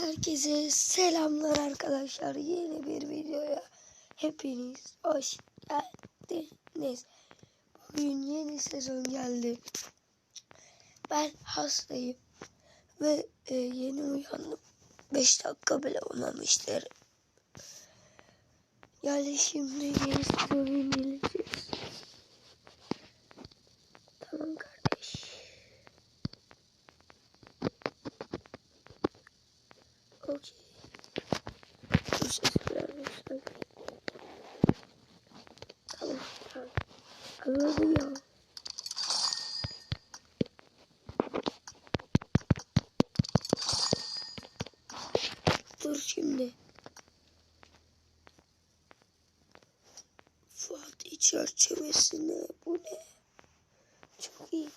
Herkese selamlar arkadaşlar. Yeni bir videoya hepiniz hoş geldiniz. Bugün yeni sezon geldi. Ben hastayım ve e, yeni uyandım. 5 dakika bile olmamıştır. Yani şimdi yeni sezonu inceleyeceğiz. Tamam kardeş. Okey. Bu ses yüksek. Tamam. Tamam. Anladım ya. Dur şimdi. Fatih çerçevesine bu ne? Çok iyi.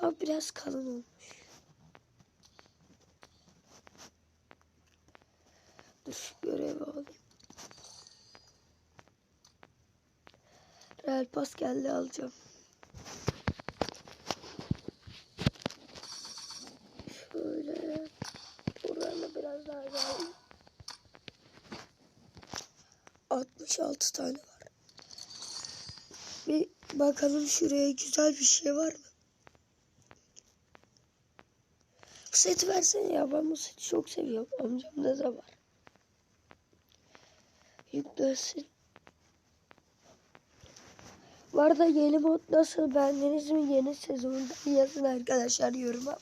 Ama biraz kalın olmuş. Dur şu görevi alayım. Real pas geldi alacağım. Şöyle buranı biraz daha geldim. 66 tane var. Bir bakalım şuraya güzel bir şey var mı? Bu seti versene ya ben bu seti çok seviyorum. Amcamda da var. Yüklensin. Bu arada yeni mod nasıl beğendiniz mi yeni sezonunda yazın arkadaşlar yoruma.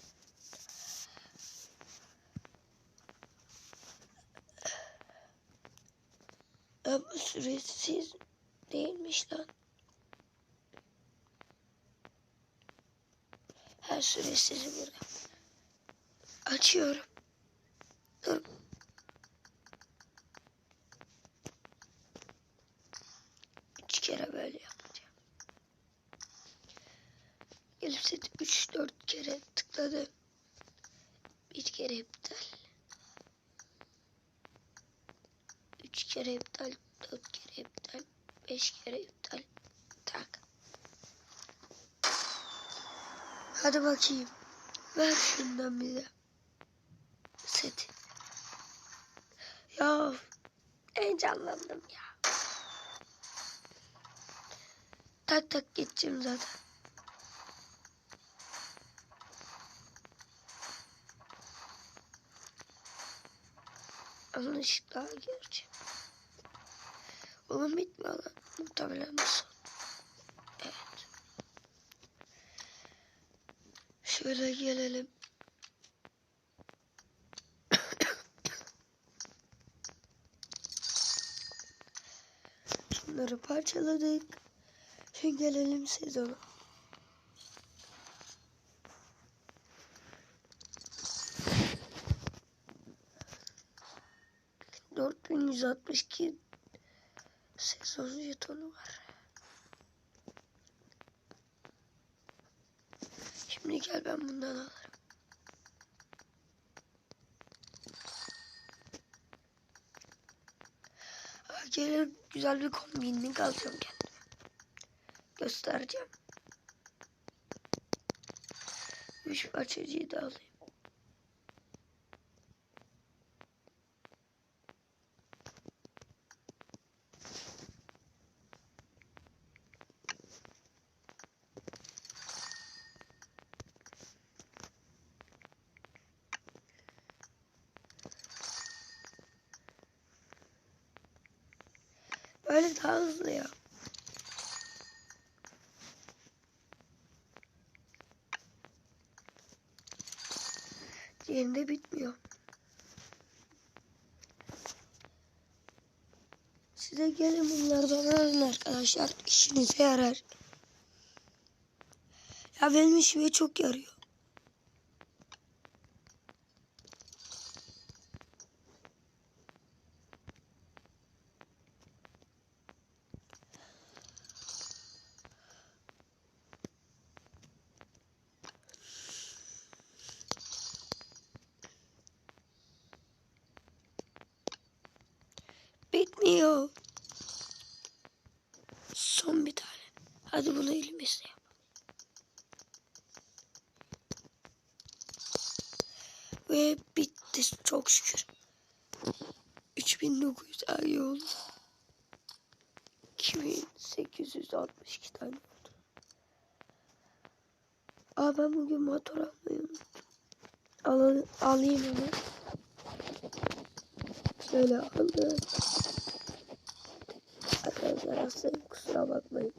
Ama süresiz değilmiş lan. Her süresiz burada. Açıyorum. Dur. Üç kere böyle yapacağım. Gelip seti üç dört kere tıkladı. Bir kere iptal. Üç kere iptal. Dört kere iptal. Beş kere iptal. Tak. Hadi bakayım. Ver şundan bize. Seti. Ya heyecanlandım ya. Tak tak geçeceğim zaten. Yanlışlıkla gireceğim. Oğlum bitmiyor lan. Muhtemelen bu son. Evet. Şöyle gelelim. Şunları parçaladık. Şimdi gelelim sezona. Dört bin yüz altmış sezon jetonu var. Şimdi gel ben bundan alırım. Aa, Gelir güzel bir kombinlik alacağım kendime. Göstereceğim. Üç parçacıyı da alayım. Hızlı ya. Diğerinde bitmiyor. Size gelin bunlardan alın arkadaşlar. İşinize yarar. Ya benim işime çok yarıyor. Bitmiyor. Son bir tane. Hadi bunu elimizle yap. Ve bitti çok şükür. 3900 ay oldu. 2862 tane oldu. Aa ben bugün motor almayı. Al, alayım onu. Şöyle aldım. Arkadaşlar hastayım kusura bakmayın.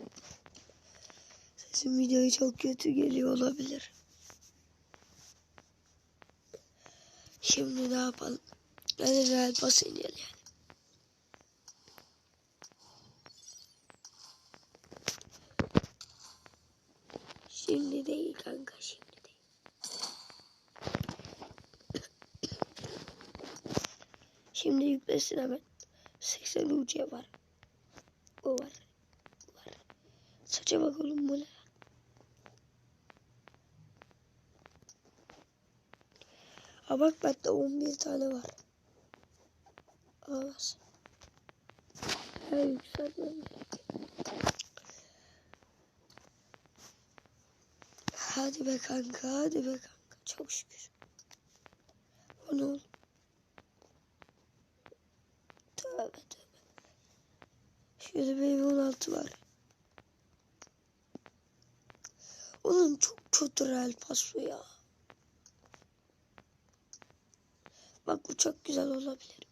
Sesim videoya çok kötü geliyor olabilir. Şimdi ne yapalım? Hadi Real Pass inelim. Şimdi değil kanka şimdi değil. Şimdi yüklesin hemen. 80 UC var. O var. Bu var. Saça bak oğlum bu ne? Ha bak bende 11 tane var. Alamaz. Ha yükseltmem Hadi be kanka, hadi be kanka. Çok şükür. O ne oldu? Şöyle benim 16 var. Oğlum çok kötü real paso ya. Bak uçak güzel olabilir.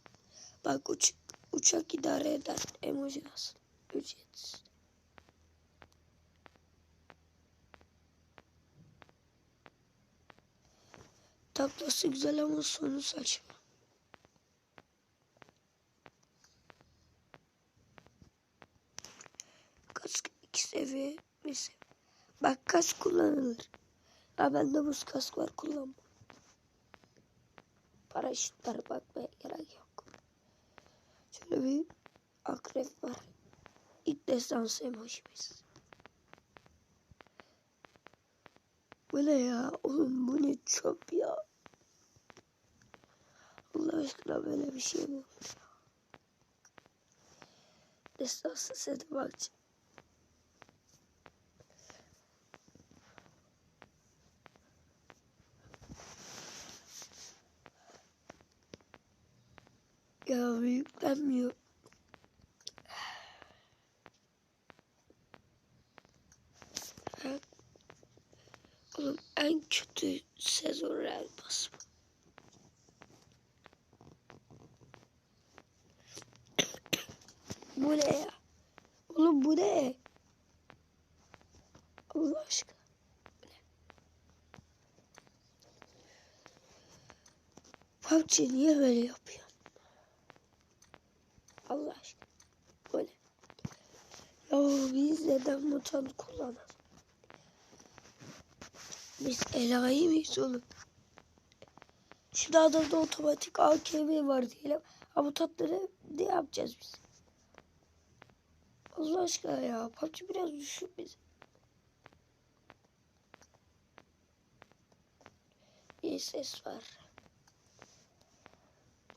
Bak uç, uçak idare eder. Emoji nasıl? Ücretsiz. Tablası güzel ama sonu saçma. Kask iki seviye bir. Bak kask kullanılır. Ya bende buz kask var kullanma. Paraşütlere bakmaya gerek yok. Şöyle bir akrep var. İlk destansı emojimiz. Bu ne ya? Oğlum bu ne çöp ya? Allah aşkına böyle bir şey mi? Destansı sete bakacağım. Ya yüklenmiyor. Ha? Oğlum en kötü sezon Real Pass bu. ne ya? Oğlum bu ne? Allah aşkına. PUBG niye böyle yapıyor? Allah aşkına. Bu ne? Ya biz neden mutant kullanalım? Biz enayi miyiz oğlum? Şu adamda otomatik AKM var diyelim. Ha bu tatları ne yapacağız biz? Allah aşkına ya. PUBG biraz düşük bize. İyi ses var.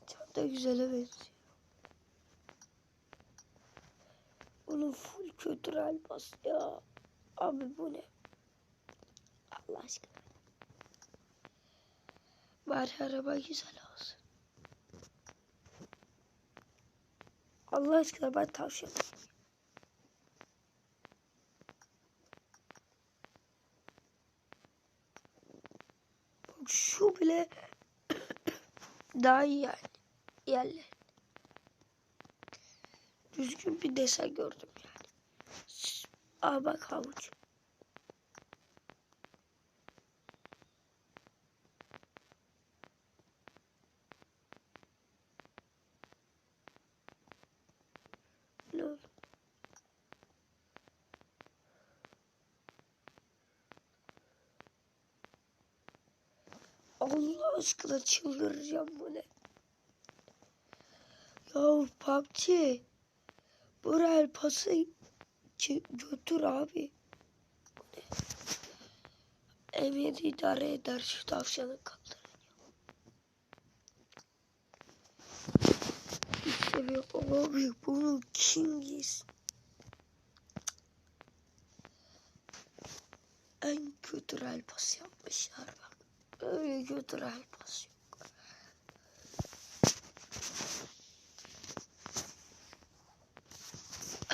Çok da güzele benziyor. Onun full kültürel bas ya. Abi bu ne? Allah aşkına. Bari araba güzel olsun. Allah aşkına ben tavşan. Bak şu bile daha iyi yani. Yerler. Düzgün bir desen gördüm. Aa bak? Allah aşkına çıldıracağım bu ne? Ya PUBG. Buraya pası götür abi. Emir idare eder şu tavşanı kaldır. İşte bir abi bunu kim giysin? En kötü el pas yapmışlar bak. Öyle kötü el pas.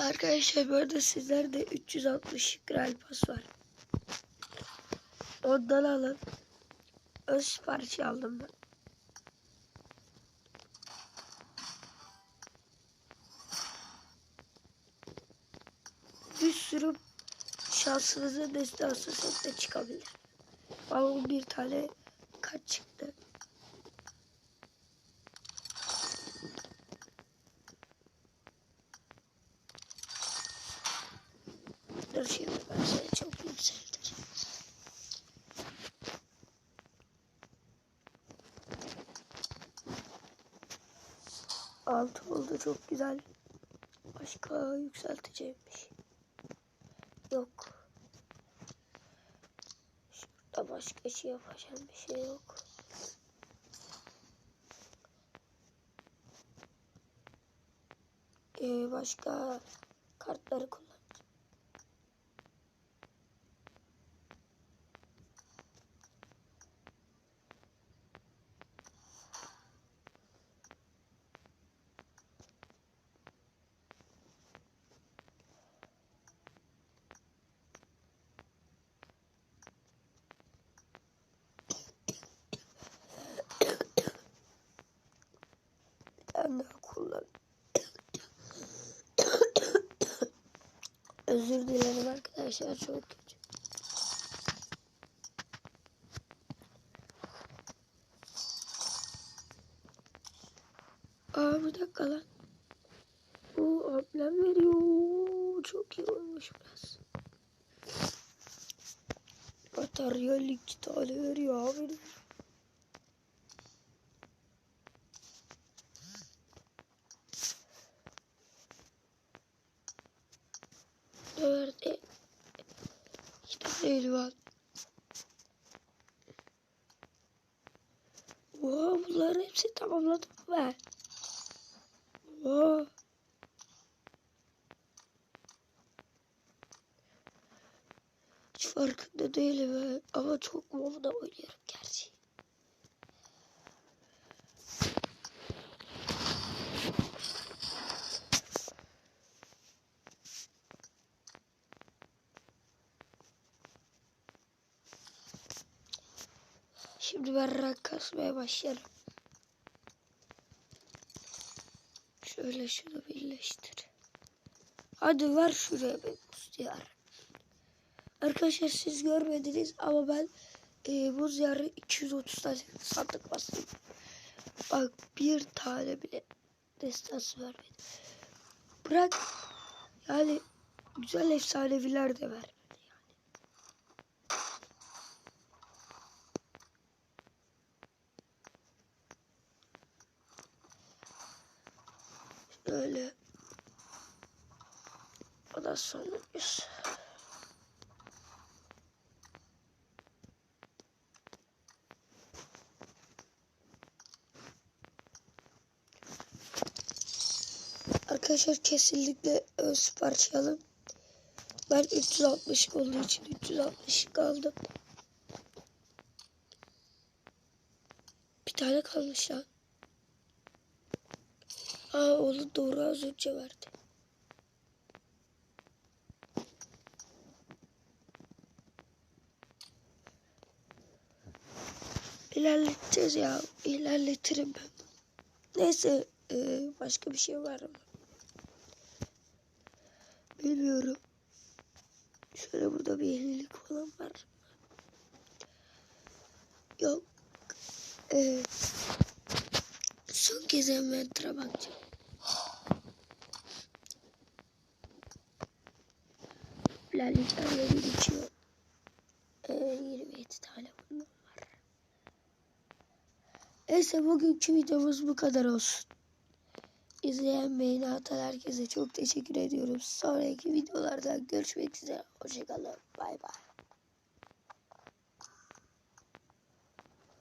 Arkadaşlar bu arada sizlerde 360 Graal Pass var. Ondan alın. Öz siparişi aldım ben. Bir sürü şansınızın destansı sette çıkabilir. Ama bir tane kaç çıktı? Ben seni çok yükselteceğim. Altı oldu çok güzel. Başka yükselteceğim bir şey. Yok. Şurada başka şey yapacağım bir şey yok. Ee, başka kartları kullan. Daha kullan. Özür dilerim arkadaşlar çok kötü. Aa bir dakika lan. Bu ablam veriyor. Çok iyi olmuş biraz. Materyal iki tane veriyor abi. Verdi? İki tane elvan. Wow, bunların hepsi tamamladım ben. Wow. Hiç farkında değilim ben. ama çok WoW'da oynuyorum gerçi. Rank kasmaya başlarım. Şöyle şunu birleştir. Hadi ver şuraya bir buz diyarı. Arkadaşlar siz görmediniz ama ben e, buz diyarı 230 tane sandık bastım. Bak bir tane bile destansı vermedi. Bırak yani güzel efsaneviler de vermedi Şöyle. O da sonuncusu. Arkadaşlar kesinlikle ön sipariş alın. Ben 360 olduğu için 360 aldım. Bir tane kalmış lan. Aa onu doğru az önce verdi. İlerleteceğiz ya. İlerletirim ben. Neyse e, başka bir şey var mı? Bilmiyorum. Şöyle burada bir yenilik falan var. Yok. Evet. Son kez envantere bakacağım. Lalitarla birikiyor. Ee, 27 tane bunun var. Neyse bugünkü videomuz bu kadar olsun. İzleyen beğeni atan herkese çok teşekkür ediyorum. Sonraki videolarda görüşmek üzere. Hoşçakalın. Bay bay.